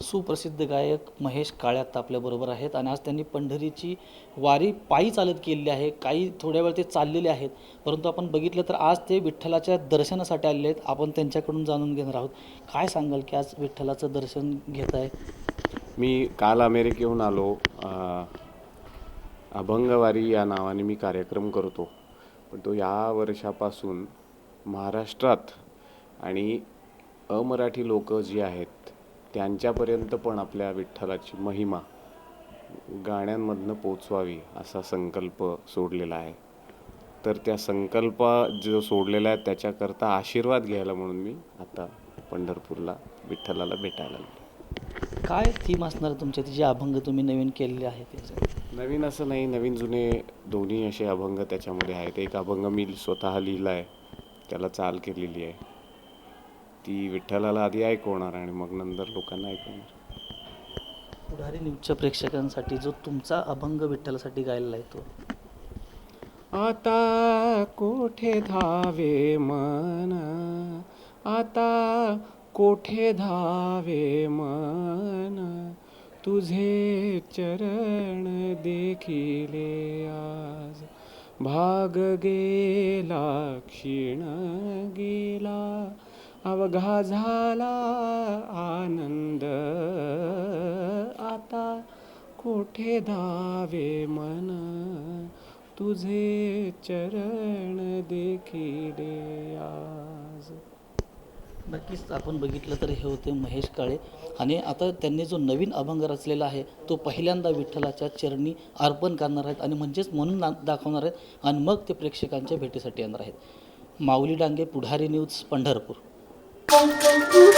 सुप्रसिद्ध गायक महेश काळ्यात आपल्याबरोबर आहेत. आणि आज त्यांनी पंढरीची वारी पायी चालत केलेली आहे. काही थोड्या वेळ ते चाललेले आहेत. परंतु आपण बघितलं तर आज ते विठ्ठलाच्या दर्शनासाठी आलेले आहेत. आपण त्यांच्याकडून जाणून घेणार आहोत. काय सांगाल की आज विठ्ठलाचं दर्शन घेत आहे? मी काल अमेरिकेहून आलो. अभंगवारी या नावाने मी कार्यक्रम करतो. पण तो या वर्षापासून महाराष्ट्रात आणि अमराठी लोक जी आहेत त्यांच्यापर्यंत पण आपल्या विठ्ठलाची महिमा गाण्यांमधनं पोचवावी असा संकल्प सोडलेला आहे. तर त्या संकल्प जो सोडलेला आहे त्याच्याकरता आशीर्वाद घ्यायला म्हणून मी आता पंढरपूरला विठ्ठलाला भेटायला आलो काय थीम असणार आहे तुमच्या? जे अभंग तुम्ही नवीन केलेले आहेत त्याचे? नवीन असं नाही नवीन जुने दोन्ही असे अभंग त्याच्यामध्ये आहेत. एक अभंग मी स्वतः लिहिला आहे त्याला चाल केलेली आहे. ती विठ्ठलाला आधी ऐकवणार आणि मग नंतर लोकांना ऐकवणार. पुढारी न्यूजच्या प्रेक्षकांसाठी जो तुमचा अभंग विठ्ठलासाठी गायलेला आहे तो? आता कोठे धावे मन? आता कोठे धावे मन? तुझे चरण देखिले आज. भाग गेला क्षीण गेला. अवघा झाला आनंद. आता कोठे धावे मन? तुझे चरण देखिले आज. नक्कीच आपण बघितलं तर हे होते महेश काळे. आणि आता त्यांनी जो नवीन अभंग रचलेला आहे तो पहिल्यांदा विठ्ठलाच्या चरणी अर्पण करणार आहेत आणि म्हणजेच म्हणून ना दाखवणार आहेत. आणि मग ते प्रेक्षकांच्या भेटीसाठी येणार आहेत. Mauli Dange Pudhari news Pandharpur. Thank you.